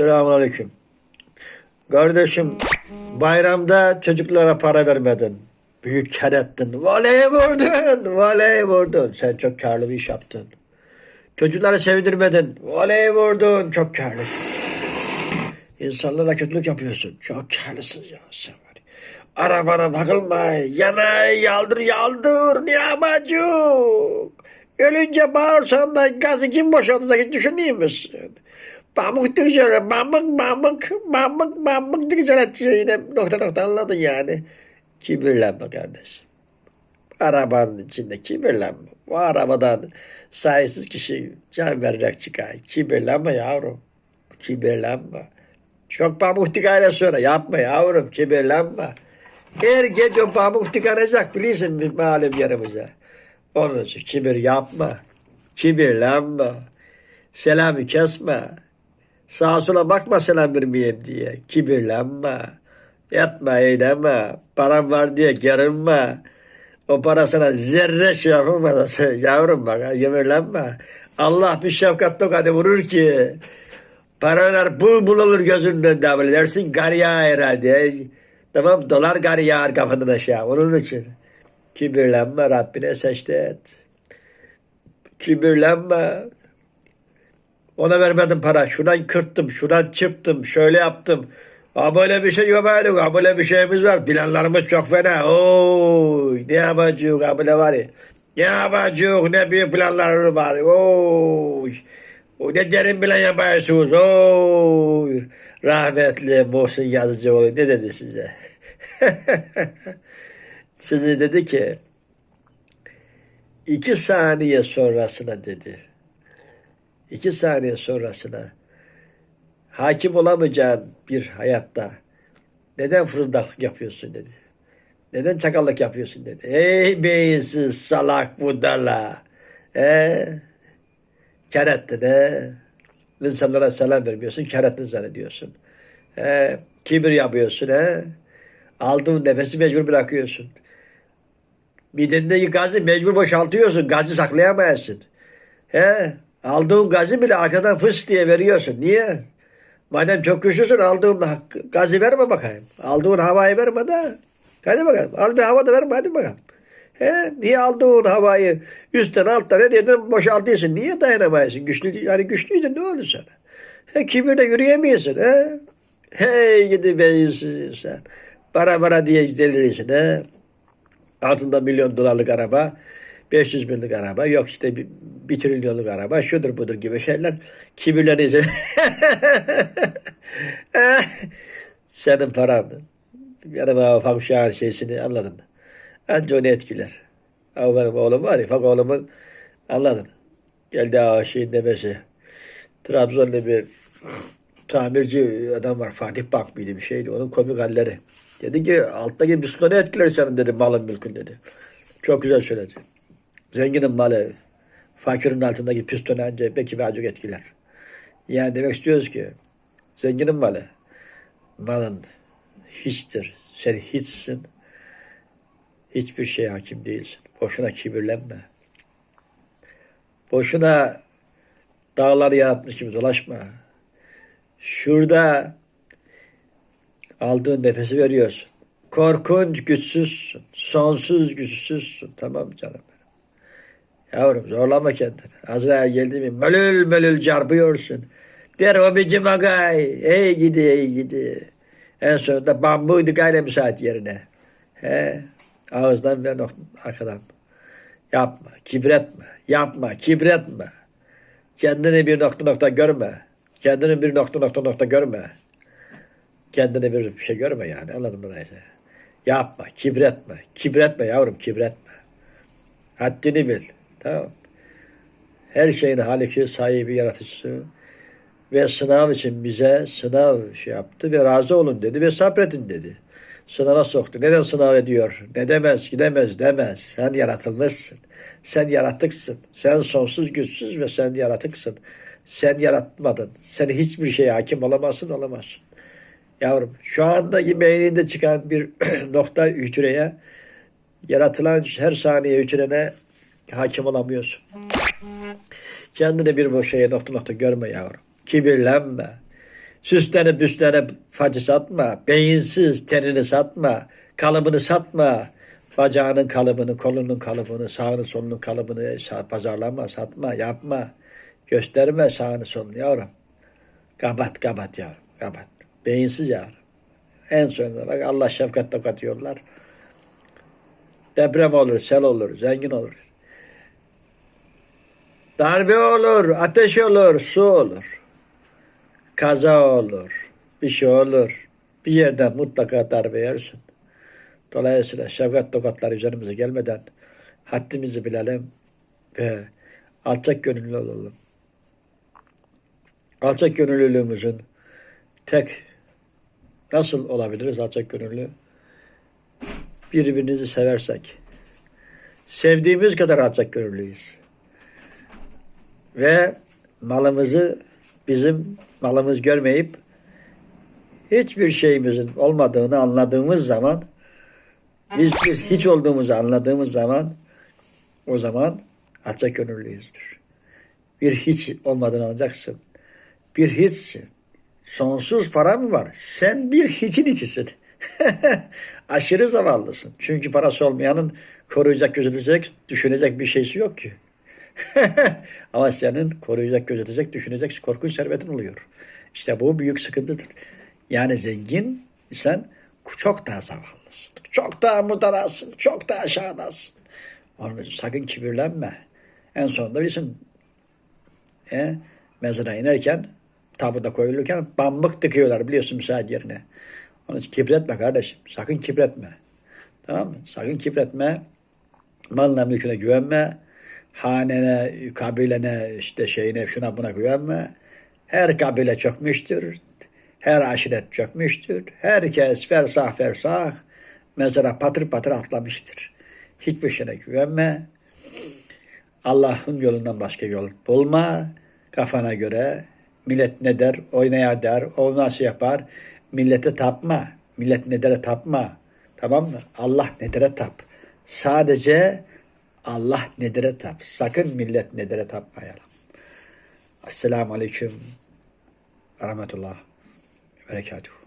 Selamünaleyküm. Kardeşim bayramda çocuklara para vermedin. Büyük kar ettin. Voley vurdun. Voley vurdun. Sen çok karlı bir iş yaptın. Çocukları sevindirmedin. Voley vurdun. Çok karlısın. İnsanlara kötülük yapıyorsun. Çok karlısın ya sen var. Arabana bakılma. Yana yaldır yaldır. Ne yapacak? Ölünce bağırsan da gazı kim boşaltacak düşüneyim misin? Pamuk diyeceğim. Pamuk pamuk pamuk pamuk diyeceğim. Yine nokta nokta anladın yani. Kibirlenme kardeşim. Arabanın içinde kibirlenme. O arabadan sayısız kişi can vererek çıkar. Kibirlenme yavrum. Kibirlenme. Çok pamuk tıkayla sonra yapma yavrum kibirlenme. Her gece pamuk tıkanacak bilirsin malum yerimize. Onun için kibir yapma. Kibirlenme. Selamı kesme. Sağa sola bakma selam vermeyeyim diye. Kibirlenme. Yatma eyleme. Param var diye gerilme. O para sana zerre şey yapamaz. Yavrum bak yemirlenme. Allah bir şefkat tokadı vurur ki. Paralar bul bul olur gözünden devre dersin gar yağar herhalde. Tamam dolar gar yağar kafanın aşağı. Onun için kibirlenme Rabbine secde et. Kibirlenme. Ona vermedim para. Şuradan kırttım, şuradan çıktım, şöyle yaptım. Ha böyle bir şey yok böyle. Ha böyle bir şeyimiz var. Planlarımız çok fena. Oy ne yapacağız ha böyle var ya. Ne yapacağız ne büyük planlarımız var. Oy. O ne derin plan yapıyorsunuz. Oy. Rahmetli Muhsin Yazıcıoğlu ne dedi size? Size dedi ki iki saniye sonrasına dedi. İki saniye sonrasına hakim olamayacağın bir hayatta neden fırıldaklık yapıyorsun dedi. Neden çakallık yapıyorsun dedi. Ey beyinsiz salak budala. E, kar ettin he. İnsanlara selam vermiyorsun, kar ettin zannediyorsun. E, kibir yapıyorsun he. Aldığın nefesi mecbur bırakıyorsun. Midendeki gazı mecbur boşaltıyorsun. Gazı saklayamayasın. He? Aldığın gazı bile arkadan fıs diye veriyorsun. Niye? Madem çok güçlüsün aldığın gazı verme bakayım. Aldığın havayı verme de. Hadi bakalım. Al bir hava da verme hadi bakalım. He? Niye aldığın havayı üstten alttan her yerden boşaltıyorsun? Niye dayanamayasın? Güçlü, yani güçlüydün ne oldu sana? He, kibirde yürüyemiyorsun. He? Hey gidi beyinsiz insan. Para para diye delirirsin. He? Altında milyon dolarlık araba, 500 binlik araba, yok işte bir, bir trilyonluk araba, şudur budur gibi şeyler kibirlenirsin. Senin paran. Yani bana ufak uşağın şeysini anladın. Anca onu etkiler. Ama benim oğlum var ya, ufak oğlumun anladın. Geldi ağa şeyin demesi. Trabzon'da bir tamirci adam var. Fatih Bank mıydı bir şeydi. Onun komik halleri. Dedi ki alttaki ne etkiler senin dedi malın mülkün dedi. Çok güzel söyledi. Zenginin malı fakirin altındaki pistonu anca belki birazcık etkiler. Yani demek istiyoruz ki zenginin malı malın hiçtir. Sen hiçsin. Hiçbir şeye hakim değilsin. Boşuna kibirlenme. Boşuna dağları yaratmış gibi dolaşma. Şurada aldığın nefesi veriyorsun. Korkunç güçsüzsün. Sonsuz güçsüzsün. Tamam canım. Yavrum zorlama kendini. Azrail geldi mi mölül mölül çarpıyorsun. Der o bicim agay. Ey gidi ey gidi. En sonunda bambuydu gayle müsait yerine. He. Ağızdan ve arkadan. Yapma, kibretme, yapma, kibretme. Kendini bir nokta nokta görme. Kendini bir nokta nokta nokta görme. Kendine bir şey görme yani anladın mı neyse. Yapma, kibretme. Kibretme yavrum, kibretme. Haddini bil. Tamam. Her şeyin haliki, sahibi, yaratıcısı. Ve sınav için bize sınav şey yaptı ve razı olun dedi ve sabredin dedi. Sınava soktu. Neden sınav ediyor? Ne demez, gidemez demez. Sen yaratılmışsın. Sen yaratıksın. Sen sonsuz güçsüz ve sen yaratıksın. Sen yaratmadın. Sen hiçbir şeye hakim olamazsın, olamazsın. Yavrum şu andaki beyninde çıkan bir nokta hücreye yaratılan her saniye hücrene hakim olamıyorsun. Kendini bir boş şeye nokta nokta görme yavrum. Kibirlenme. Süslenip büslenip facı satma. Beyinsiz tenini satma. Kalıbını satma. Bacağının kalıbını, kolunun kalıbını, sağını solunun kalıbını pazarlama, satma, yapma. Gösterme sağını solunu yavrum. Kapat, kapat yavrum, kapat. Beyinsiz yavrum. En sonunda bak Allah şefkat tokat. Deprem olur, sel olur, zengin olur. Darbe olur, ateş olur, su olur. Kaza olur, bir şey olur. Bir yerden mutlaka darbe yersin. Dolayısıyla şefkat tokatlar üzerimize gelmeden haddimizi bilelim ve alçak gönüllü olalım. Alçak gönüllülüğümüzün tek nasıl olabiliriz alçak gönüllü? Birbirinizi seversek. Sevdiğimiz kadar alçak gönüllüyüz. Ve malımızı bizim malımız görmeyip hiçbir şeyimizin olmadığını anladığımız zaman biz bir hiç olduğumuzu anladığımız zaman o zaman alçak gönüllüyüzdür. Bir hiç olmadığını anlayacaksın. Bir hiçsin. Sonsuz para mı var? Sen bir hiçin içisin. Aşırı zavallısın. Çünkü parası olmayanın koruyacak, gözetecek, düşünecek bir şeysi yok ki. Ama senin koruyacak, gözetecek, düşünecek korkunç servetin oluyor. İşte bu büyük sıkıntıdır. Yani zengin sen çok daha zavallısın. Çok daha mudarasın. Çok daha aşağıdasın. Onun için sakın kibirlenme. En sonunda bilirsin e, mezara inerken tabuda koyulurken bambuk tıkıyorlar biliyorsun müsait yerine. Onun için kibretme kardeşim. Sakın kibretme. Tamam mı? Sakın kibretme. Malına mülküne güvenme. Hanene, kabilene, işte şeyine, şuna buna güvenme. Her kabile çökmüştür. Her aşiret çökmüştür. Herkes fersah fersah mezara patır patır atlamıştır. Hiçbir şeye güvenme. Allah'ın yolundan başka yol bulma. Kafana göre millet ne der, oynaya der, o nasıl yapar. Millete tapma. Millet ne dere tapma. Tamam mı? Allah ne dere tap. Sadece Allah nedere tap. Sakın millet nedere tapmayalım. Esselamu Aleyküm ve Rahmetullah ve Berekatuhu.